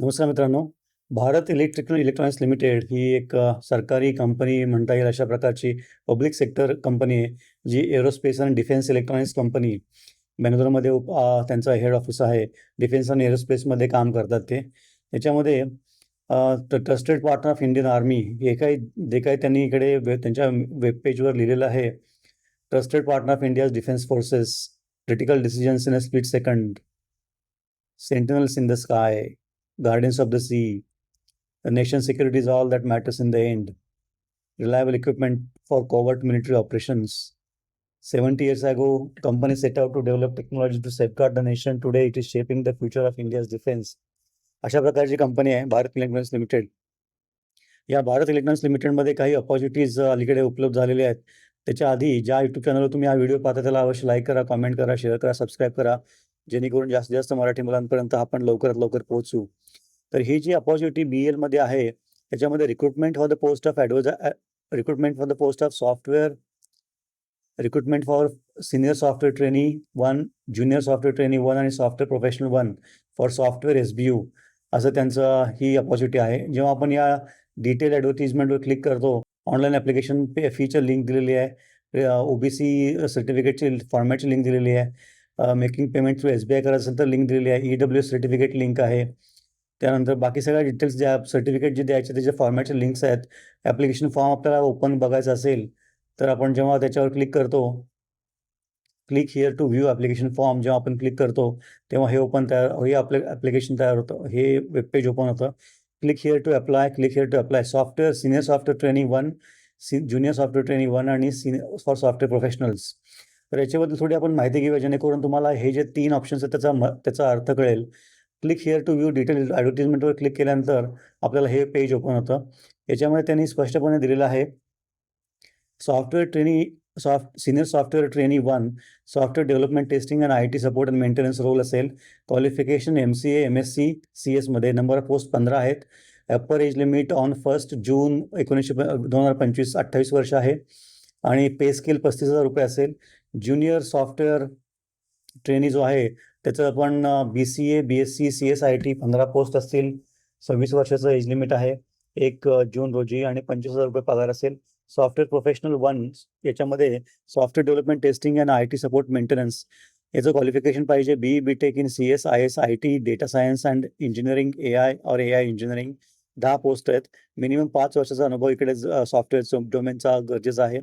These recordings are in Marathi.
नमस्कार मित्रांनो. भारत इलेक्ट्रिकल इलेक्ट्रॉनिक्स लिमिटेड ही एक सरकारी कंपनी म्हणता येईल अशा प्रकारची पब्लिक सेक्टर कंपनी आहे जी एरोस्पेस आणि डिफेन्स इलेक्ट्रॉनिक्स कंपनी बेंगलोरमध्ये उप त्यांचा हेड ऑफिस आहे डिफेन्स आणि एरोस्पेसमध्ये काम करतात ते. त्याच्यामध्ये trusted partner of Indian army हे काही जे काही त्यांनी इकडे वे त्यांच्या वेब पेजवर लिहिलेलं आहे. Trusted partner of India's defence forces critical decisions in a split second. Sentinels in the sky. Guardians of the sea. The nation security is all that matters in the end. Reliable equipment for covert military operations. 70 years ago, companies set out to develop technology to safeguard the nation. Today, it is shaping the future of India's defense. अशा प्रकारची कंपनी आहे भारत इलेक्ट्रॉनिक्स लिमिटेड या भारत इलेक्ट्रॉनिक्स लिमिटेडमध्ये काही अपॉर्च्युनिटीज अलीकडे उपलब्ध झालेल्या आहेत त्याच्या आधी ज्या यूट्यूब चॅनलवर तुम्ही हा व्हिडिओ पाहता त्याला अवश्य लाईक करा कमेंट करा शेअर करा सबस्क्राईब करा जेणेकरून जास्तीत जास्त मराठी मुलांपर्यंत आपण लवकरात लवकर पोहोचू. तर ही जी अपॉर्च्युनिटी बी एलमध्ये आहे त्याच्यामध्ये recruitment for the post of advise recruitment for the post of software recruitment for senior software trainee one junior software trainee one आणि software professional one for software S B U असं त्यांचं ही अपॉर्च्युनिटी आहे. जेव्हा आपण या डिटेल ॲडव्हर्टिजमेंटवर क्लिक करतो online application pay feature link दिलेली आहे. ओ बी सी सर्टिफिकेटची फॉर्मॅटची लिंक दिलेली आहे. Making payment through S B I करायचं असेल तर लिंक दिलेली आहे. E W S certificate link आहे. त्यानंतर बाकी सगळ्या डिटेल्स ज्या सर्टिफिकेट जे द्यायचे त्याचे फॉर्मॅटचे लिंक्स आहेत. ॲप्लिकेशन फॉर्म आपल्याला ओपन बघायचं असेल तर आपण जेव्हा त्याच्यावर क्लिक करतो click here to view application form जेव्हा आपण क्लिक करतो तेव्हा हे ओपन तयार हे आपलं ॲप्लिकेशन तयार होतं. हे वेब पेज ओपन होतं. Click here to apply click here to apply software senior software training one C junior software training one आणि सिनियर फॉर सॉफ्टवेअर प्रोफेशनल्स तर याच्याबद्दल थोडी आपण माहिती घेऊया जेणेकरून तुम्हाला हे जे तीन ऑप्शन्स आहेत त्याचा म त्याचा अर्थ कळेल. Click here to view detail ॲडव्हर्टिजमेंटवर click केल्यानंतर आपल्याला हे पेज ओपन होतं. याच्यामध्ये त्यांनी स्पष्टपणे दिलेलं आहे software trainee soft senior software trainee one software development testing and I T support and maintenance role असेल. Qualification M C A M S C C एसमध्ये नंबर ऑफ पोस्ट पंधरा आहेत. Upper age limit on first June एकोणीसशे दोन हजार पंचवीस अठ्ठावीस वर्ष आहे. आणि पे स्केल पस्तीस हजार रुपये असेल. ज्युनियर सॉफ्टवेअर ट्रेनी जो आहे त्याचं आपण B C A B S C C S I T पंधरा पोस्ट असतील. सव्वीस वर्षाचं एज लिमिट आहे. एक जून रोजी आणि पंचवीस हजार रुपये पगार असेल. सॉफ्टवेअर प्रोफेशनल वन याच्यामध्ये software development testing and I T support maintenance याचं क्वालिफिकेशन पाहिजे B B tech in C S I S I T data science and engineering A I और ए आय इंजिनिअरिंग दहा पोस्ट आहेत. मिनिमम पाच वर्षाचा अनुभव इकडे सॉफ्टवेअर डोमेनचा गरजेचा आहे.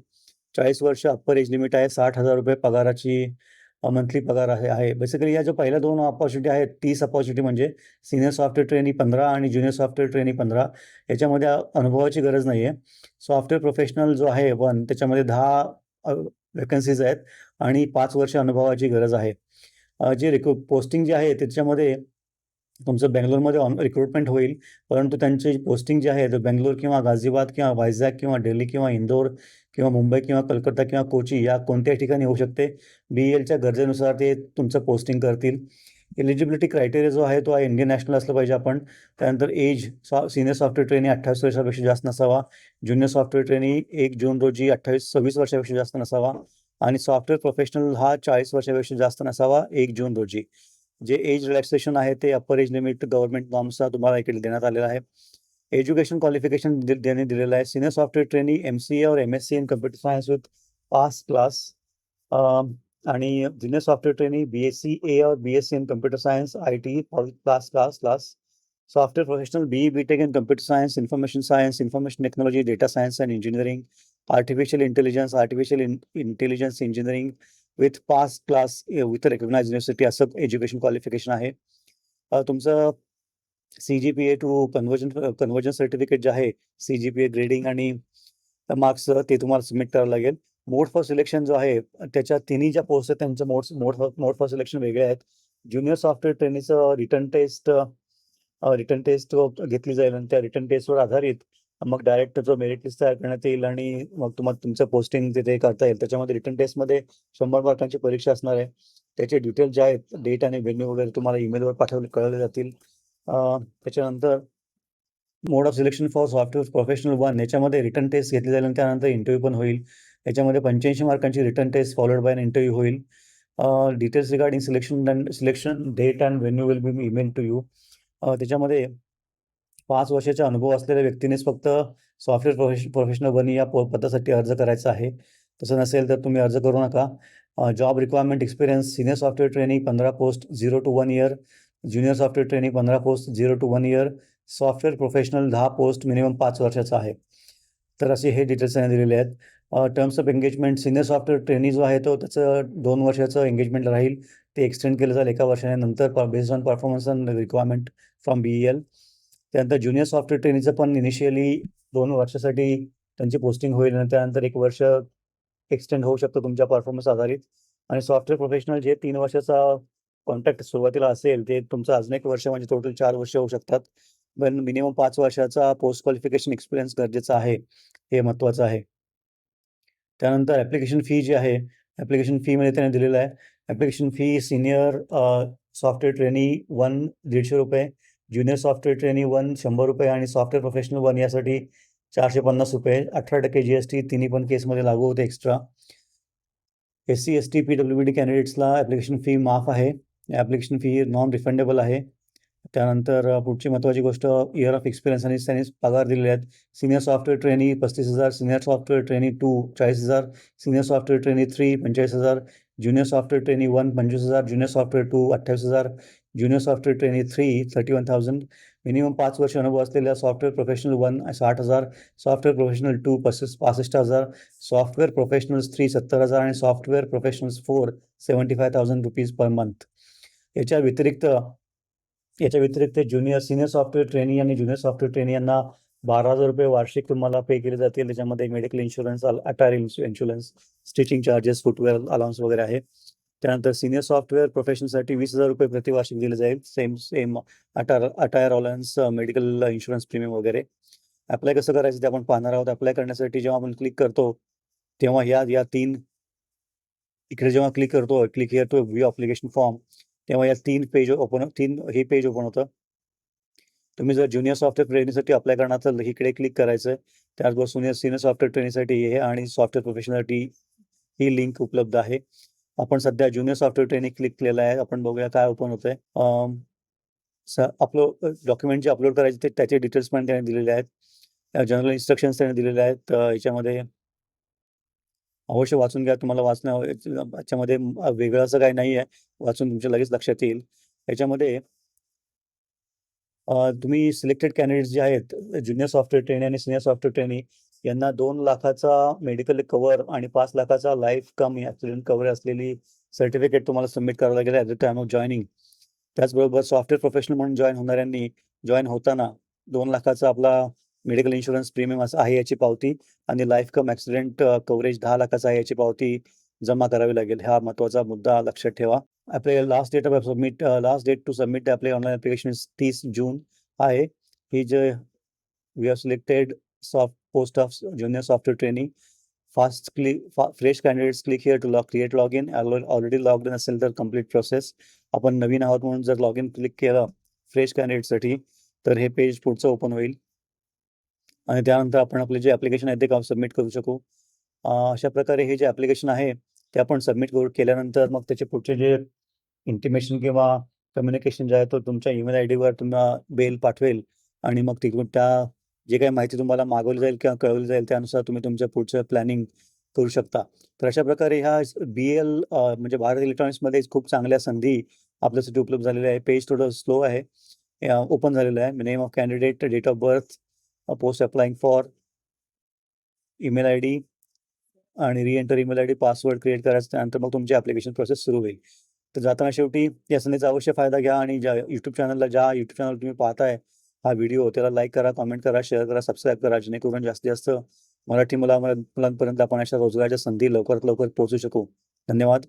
चाळीस वर्ष अप्पर एज लिमिट आहे. साठ हजार रुपये पगाराची मंथली पगार आहे आहे. बेसिकली या ज्या पहिल्या दोन अपॉर्च्युनिटी आहेत तीस अपॉर्च्युनिटी म्हणजे सिनियर सॉफ्टवेअर ट्रेनी पंधरा आणि ज्युनियर सॉफ्टवेअर ट्रेनी पंधरा याच्यामध्ये अनुभवाची गरज नाही आहे सॉफ्टवेअर प्रोफेशनल जो आहे वन त्याच्यामध्ये दहा वेकन्सीज आहेत आणि पाच वर्ष अनुभवाची गरज आहे. जे रिक्रू पोस्टिंग जे आहे त्याच्यामध्ये तुमचं बेंगलोरमध्ये ऑन रिक्रुटमेंट होईल. परंतु त्यांची पोस्टिंग जे आहे तर बेंगलोर किंवा गाझीबाद किंवा वायझॅग किंवा दिल्ली किंवा इंदोर किंवा मुंबई किंवा कलकत्ता किंवा कोची या कोणत्याही ठिकाणी होऊ शकते. बी एलच्या गरजेनुसार ते तुमचं पोस्टिंग करतील. एलिजिबिलिटी क्रायटेरिया जो आहे तो आहे इंडियन नॅशनल असलं पाहिजे आपण. त्यानंतर एज सॉ सिनियर सॉफ्टवेअर ट्रेनी अठ्ठावीस वर्षापेक्षा जास्त नसावा. ज्युनियर सॉफ्टवेअर ट्रेनी एक जून रोजी अठ्ठावीस सव्वीस वर्षापेक्षा जास्त नसावा. आणि सॉफ्टवेअर प्रोफेशनल हा चाळीस वर्षापेक्षा जास्त नसावा एक जून रोजी. जे एज रिलॅक्सेशन आहे ते अप्पर एज लिमिट गव्हर्नमेंट नॉर्म्सचा तुम्हाला इकडे देण्यात आलेला आहे. एज्युकेशन क्वालिफिकेशन देणे दिलेलं आहे. Senior software trainee M C A और M S C in computer science with pass class आणि junior software trainee B S C A और B S C in computer science I T class class class software professional B B tech in computer science information science information technology data science and engineering artificial intelligence artificial intelligence engineering with pass class with recognise university असं एज्युकेशन क्वालिफिकेशन आहे. तुमचं C G P A to conversion conversion certificate जे आहे C G P A grading आणि मार्क्स ते तुम्हाला सबमिट करावं लागेल. मोड फॉर सिलेक्शन जो आहे त्याच्या तिन्ही ज्या पोस्ट आहेत त्यांचं mode mode for mode for selection वेगळे आहेत. ज्युनियर सॉफ्टवेअर ट्रेनिंगचं रिटर्न टेस्ट रिटर्न टेस्ट घेतली जाईल आणि त्या रिटर्न टेस्टवर आधारित मग डायरेक्ट जो मेरिट लिस्ट तयार करण्यात येईल आणि मग तुम्हाला तुमचं पोस्टिंग तिथे करता येईल त्याच्यामध्ये रिटर्न टेस्टमध्ये शंभर मार्कांची परीक्षा असणार आहे. त्याचे डिटेल जे आहेत डेट आणि व्हेन्यू वगैरे तुम्हाला ईमेलवर पाठवले कळवले जातील. त्याच्यानंतर mode of selection for software professional one याच्यामध्ये रिटर्न टेस्ट घेतली जाईल आणि त्यानंतर इंटरव्ह्यू पण होईल. याच्यामध्ये पंच्याऐंशी मार्कांची written test followed by an interview होईल. Details regarding selection and selection date and venue will be email to you त्याच्यामध्ये पाच वर्षाचा अनुभव असलेल्या व्यक्तीनेच फक्त सॉफ्टवेअर प्रोफेश प्रोफेशनल बनी या प पदासाठी अर्ज करायचा आहे. तसं नसेल तर तुम्ही अर्ज करू नका. Job requirement experience senior software training पंधरा post zero to one year, junior software training पंधरा post zero to one year, software professional दहा पोस्ट मिनिमम पाच वर्षाचा आहे. तर असे हे डिटेल्स त्यांनी दिलेले आहेत. Terms of engagement senior software trainee जो आहे तो त्याचं दोन वर्षाचं एंगेजमेंट राहील. ते एक्सटेंड केलं जाईल एका वर्षाने नंतर प based on performance and requirement from BEL. त्यानंतर ज्युनियर सॉफ्टवेअर ट्रेनीचं पण इनिशियली दोन वर्षासाठी त्यांची पोस्टिंग होईल आणि त्यानंतर एक वर्ष एक्सटेंड होऊ शकतं तुमच्या परफॉर्मन्स आधारित आणि सॉफ्टवेअर प्रोफेशनल जे तीन वर्षाचा कॉन्ट्रॅक्ट सुरुवातीला असेल ते तुमचं अजून एक वर्ष म्हणजे टोटल चार वर्ष होऊ शकतात. पण मिनिमम पाच वर्षाचा पोस्ट क्वालिफिकेशन एक्सपिरियन्स गरजेचा आहे. हे महत्त्वाचं आहे. त्यानंतर ॲप्लिकेशन फी जी आहे, ॲप्लिकेशन फीमध्ये त्याने दिलेलं आहे. Application fee senior software software trainee 1 ₹150, junior software trainee 1 ₹100 आणि सॉफ्टवेअर प्रोफेशनल वन यासाठी ₹450 18% जी-एस-टी तिन्ही पण केसमध्ये लागू होते एक्स्ट्रा. एस-सी, एस-टी, पी-डब्ल्यू-डी कॅन्डिडेट्सला ॲप्लिकेशन फी माफ आहे. ॲप्लिकेशन फी नॉन रिफंडेबल आहे. त्यानंतर पुढची महत्त्वाची गोष्ट इयर ऑफ एक्सपिरियन्स आणि त्यांनी पगार दिलेले आहेत. Senior software trainee 35,000, senior software trainee two चाळीस हजार senior software trainee 3 45,000, junior software trainee 1 25,000, junior software 2 28,000, junior software trainee 3 31,000, minimum पाच वर्ष अनुभव असलेल्या सॉफ्टवेअर प्रोफेशनल वन साठ हजार सॉफ्टवेअर प्रोफेशनल 2 पस्तीस 65,000, सॉफ्टवेअर प्रोफेशनल्स 3 70,000 आणि सॉफ्टवेअर प्रोफेशनल्स 4 ₹75,000 पर मंथ. याच्या व्यतिरिक्त याच्या व्यतिरिक्त ज्युनियर सिनियर सॉफ्टवेअर ट्रेनी आणि ज्युनियर सॉफ्टवेअर ट्रेनी यांना ₹12,000 वार्षिक तुम्हाला पे केले जातील. त्याच्यामध्ये medical insurance, attire insurance, stitching charges, footwear allowance वगैरे आहे. त्यानंतर सिनियर सॉफ्टवेअर प्रोफेशनसाठी वीस हजार रुपये प्रतिवार्षिक दिले जाईल. Same same attire attire allowance medical insurance premium वगैरे. अप्लाय कसं करायचं ते आपण पाहणार आहोत. अप्लाय करण्यासाठी जेव्हा आपण क्लिक करतो, तेव्हा या या तीन इकडे जेव्हा क्लिक करतो, click here to view application form तेव्हा या तीन पेज ओपन तीन हे पेज ओपन होतं. तुम्ही जर ज्युनियर सॉफ्टवेअर ट्रेनिंगसाठी अप्लाय करणार तर इकडे क्लिक करायचं त्याचबरोबर सिनियर सिनियर सॉफ्टवेअर ट्रेनीसाठी हे आणि सॉफ्टवेअर प्रोफेशनसाठी ही लिंक उपलब्ध आहे. आपण सध्या ज्युनियर सॉफ्टवेअर ट्रेनी क्लिक केलेलं आहे. आपण बघूया काय ओपन होतंय. अ, अपलोड डॉक्युमेंट जे अपलोड करायचे ते त्याचे डिटेल्स पण त्यांनी दिलेले आहेत. जनरल इन्स्ट्रक्शन्स त्यांनी दिलेले आहेत. याच्यामध्ये अवश्य वाचून घ्या. तुम्हाला वाचणं याच्यामध्ये वेगळं असं काही नाही आहे. वाचून तुमच्या लगेच लक्षात येईल. याच्यामध्ये तुम्ही सिलेक्टेड कॅन्डिडेट्स जे आहेत, ज्युनियर सॉफ्टवेअर ट्रेनी आणि सिनियर सॉफ्टवेअर ट्रेनी यांना दोन लाखाचा मेडिकल कव्हर आणि पाच लाखाचा लाईफ कम ॲक्सिडेंट कव्हर असलेली सर्टिफिकेट तुम्हाला सबमिट करावं लागेल at the time of joining. त्याचबरोबर सॉफ्टवेअर प्रोफेशनल म्हणून जॉईन होणाऱ्यांनी जॉईन होताना दोन लाखाचा आपला मेडिकल इन्शुरन्स प्रीमियम असं आहे याची पावती आणि लाईफ कम ॲक्सिडेंट कव्हरेज दहा लाखाचा आहे याची पावती जमा करावी लागेल. हा महत्त्वाचा मुद्दा लक्षात ठेवा. आपले last date of submit last date to submit आपले ऑनलाईन ॲप्लिकेशन तीस जून आहे. ही जे we have selected soft post of junior software trainee. Fast click fresh candidates click here to log, create login. Already logged in असेल तर कंप्लीट प्रोसेस. आपण नवीन आहोत म्हणून जर लॉग इन क्लिक केलं फ्रेश कॅन्डिडेटसाठी तर हे पेज पुढचं ओपन होईल. आणि त्यानंतर आपण आपले जे ॲप्लिकेशन आहे ते सबमिट करू शकू. अशा प्रकारे हे जे ॲप्लिकेशन आहे ते आपण सबमिट करू केल्यानंतर मग त्याचे पुढचे जे इंटिमेशन किंवा कम्युनिकेशन जे आहे तो तुमच्या ईमेल आयडीवर तुम्हाला बेल पाठवेल आणि मग तिकडून त्या जे काही माहिती तुम्हाला मागवली जाईल किंवा कळवली जाईल त्यानुसार तुम्ही तुमचं पुढचं प्लॅनिंग करू शकता. तर अशा प्रकारे ह्या बी-एल म्हणजे भारत इलेक्ट्रॉनिक्समध्ये खूप चांगल्या संधी आपल्यासाठी उपलब्ध झालेल्या आहे. पेज थोडं स्लो आहे. ओपन झालेलं आहे. Name of candidate, date of birth, post applying for email ID आणि reenter email ID, password create करायचं. त्यानंतर मग तुमची ॲप्लिकेशन प्रोसेस सुरू होईल. तर जाताना शेवटी या संधीचा अवश्य फायदा घ्या आणि ज्या YouTube चॅनलला ज्या YouTube चॅनल तुम्ही पाहताय हा व्हिडिओ त्याला लाईक करा, कमेंट करा, शेअर करा, सबस्क्राईब करा जेणेकरून जास्तीत जास्त मराठी मुला मुलांपर्यंत आपण अशा रोजगाराच्या संधी लवकरात लवकर पोहोचू शकू. धन्यवाद.